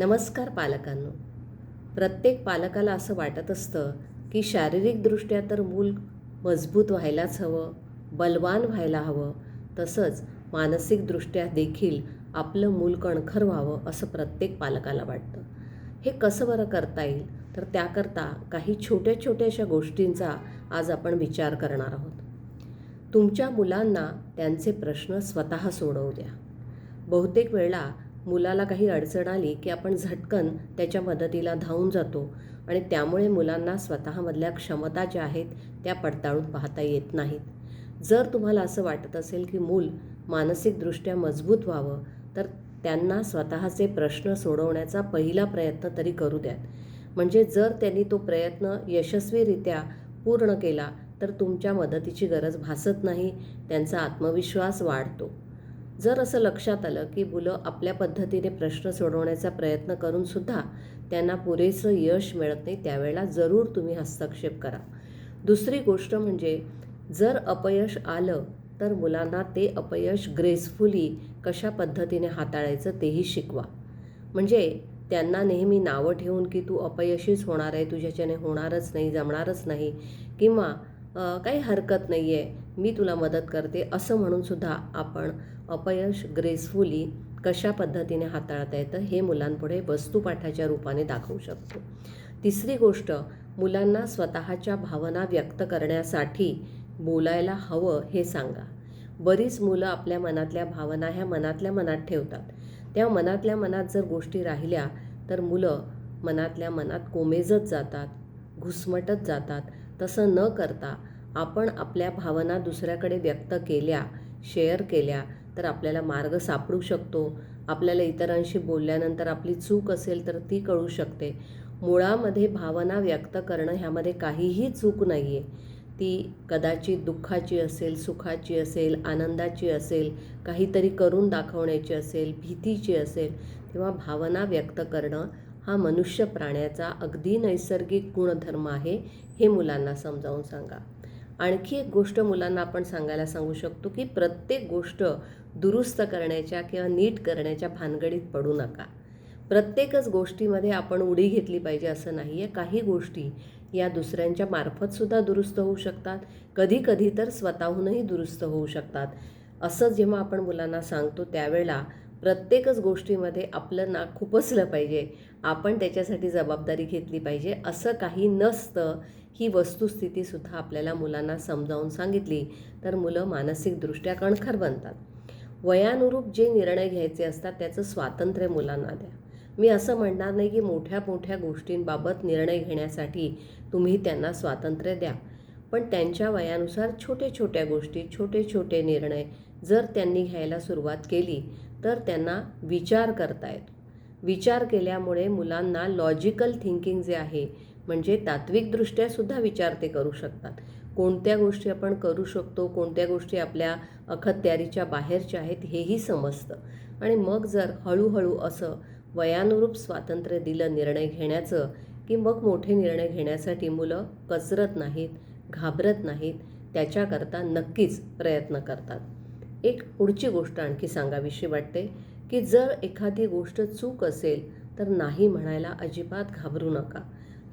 नमस्कार पालकांनो. प्रत्येक पालकाला असं वाटत असतं की शारीरिकदृष्ट्या तर मूल मजबूत व्हायलाच हवं बलवान व्हायला हवं तसंच मानसिकदृष्ट्या देखील आपलं मूल कणखर व्हावं असं प्रत्येक पालकाला वाटतं. हे कसं बरं करता येईल? तर त्याकरता काही छोट्या छोट्या अशा गोष्टींचा आज आपण विचार करणार आहोत. तुमच्या मुलांना त्यांचे प्रश्न स्वतः सोडवू द्या. बहुतेक वेळा मुलाला काही अडचण आली की आपण झटकन त्याच्या मदतीला धावून जातो आणि त्यामुळे मुलांना स्वतःमधल्या क्षमता ज्या आहेत त्या पडताळून पाहता येत नाहीत. जर तुम्हाला असं वाटत असेल की मूल मानसिकदृष्ट्या मजबूत व्हावं तर त्यांना स्वतःचे प्रश्न सोडवण्याचा पहिला प्रयत्न तरी करू द्यात. म्हणजे जर त्यांनी तो प्रयत्न यशस्वीरित्या पूर्ण केला तर तुमच्या मदतीची गरज भासत नाही त्यांचा आत्मविश्वास वाढतो. जर असं लक्षात आलं की मुलं आपल्या पद्धतीने प्रश्न सोडवण्याचा प्रयत्न करूनसुद्धा त्यांना पुरेसं यश मिळत नाही त्यावेळेला जरूर तुम्ही हस्तक्षेप करा. दुसरी गोष्ट म्हणजे जर अपयश आलं तर मुलांना ते अपयश ग्रेसफुली कशा पद्धतीने हाताळायचं तेही शिकवा. म्हणजे त्यांना नेहमी नावं ठेवून की तू अपयशीच होणार आहे तुझ्याच्याने होणारच नाही जमणारच नाही किंवा काही हरकत नाही आहे मी तुला मदत करते असं म्हणून सुद्धा आपण अपयश ग्रेसफुली कशा पद्धतीने हाताळता येतं हे मुलांपुढे वस्तुपाठाच्या रूपाने दाखवू शकतो. तिसरी गोष्ट मुलांना स्वतःच्या भावना व्यक्त करण्यासाठी बोलायला हवं हे सांगा. बरीच मुलं आपल्या मनातल्या भावना ह्या मनातल्या मनात ठेवतात. त्या मनातल्या मनात जर गोष्टी राहिल्या तर मुलं मनातल्या मनात कोमेजत जातात घुसमटत जातात. तसं न करता आपण आपल्या भावना दुसऱ्याकडे व्यक्त केल्या शेअर केल्या तर आपल्याला मार्ग सापडू शकतो. आपल्याला इतरांशी बोलल्यानंतर आपली चूक असेल तर ती कळू शकते. मुळामध्ये भावना व्यक्त करणं ह्यामध्ये काहीही चूक नाही आहे ती कदाचित दुःखाची असेल सुखाची असेल आनंदाची असेल काहीतरी करून दाखवण्याची असेल भीतीची असेल तेव्हा भावना व्यक्त करणं हा मनुष्य प्राण्याचा अगदी नैसर्गिक गुणधर्म आहे हे मुलांना समजावून सांगा. आणखी एक गोष्ट मुलांना आपण सांगायला सांगू शकतो की प्रत्येक गोष्ट दुरुस्त करण्याच्या किंवा नीट करण्याच्या भानगडीत पडू नका. प्रत्येकच गोष्टीमध्ये आपण उडी घेतली पाहिजे असं नाही आहे काही गोष्टी या दुसऱ्यांच्या मार्फतसुद्धा दुरुस्त होऊ शकतात. कधी कधी तर स्वतःहूनही दुरुस्त होऊ शकतात. असं जेव्हा आपण मुलांना सांगतो त्यावेळेला प्रत्येकच गोष्टीमध्ये आपलं नाक खुपसलं पाहिजे. आपण त्याच्यासाठी जबाबदारी घेतली पाहिजे. असं काही नसतं ही वस्तुस्थितीसुद्धा आपल्याला मुलांना समजावून सांगितली तर मुलं मानसिकदृष्ट्या कणखर बनतात. वयानुरूप जे निर्णय घ्यायचे असतात त्याचं स्वातंत्र्य मुलांना द्या. मी असं म्हणणार नाही की मोठ्या मोठ्या गोष्टींबाबत निर्णय घेण्यासाठी तुम्ही त्यांना स्वातंत्र्य द्या. पण त्यांच्या वयानुसार छोटे छोट्या गोष्टी छोटे छोटे निर्णय जर त्यांनी घ्यायला सुरुवात केली तर त्यांना विचार करता येतो. विचार केल्यामुळे मुलांना लॉजिकल थिंकिंग जे आहे म्हणजे तात्विकदृष्ट्या सुद्धा विचार ते करू शकतात. कोणत्या गोष्टी आपण करू शकतो कोणत्या गोष्टी आपल्या अखत्यारीच्या बाहेरच्या आहेत हेही समजतं. आणि मग जर हळूहळू असं वयानुरूप स्वातंत्र्य दिलं निर्णय घेण्याचं की मग मोठे निर्णय घेण्यासाठी मुलं कचरत नाहीत घाबरत नाहीत त्याच्याकरता नक्कीच प्रयत्न करतात. एक पुढची गोष्ट आणखी सांगावीशी वाटते की जर एखादी गोष्ट चूक असेल तर नाही म्हणायला अजिबात घाबरू नका.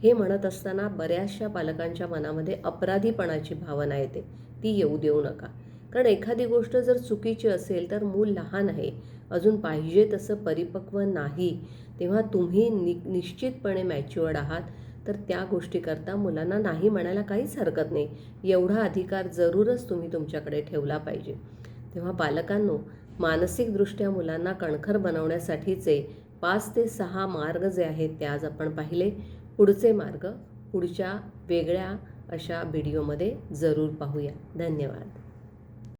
हे म्हणत असताना बऱ्याचशा पालकांच्या मनामध्ये अपराधीपणाची भावना येते. ती येऊ देऊ नका. कारण एखादी गोष्ट जर चुकीची असेल तर मूल लहान आहे. अजून पाहिजे तसं परिपक्व नाही. तेव्हा तुम्ही नि निश्चितपणे मॅच्युअर्ड आहात. तर त्या गोष्टीकरता मुलांना नाही म्हणायला काहीच हरकत नाही. एवढा अधिकार जरूरच तुम्ही तुमच्याकडे ठेवला पाहिजे. तेव्हा पालकांनो मानसिकदृष्ट्या मुलांना कणखर बनवण्यासाठीचे पाच ते सहा मार्ग जे आहेत ते आज आपण पाहिले. पुढचे मार्ग पुढच्या वेगळ्या अशा व्हिडिओमध्ये जरूर पाहूया. धन्यवाद.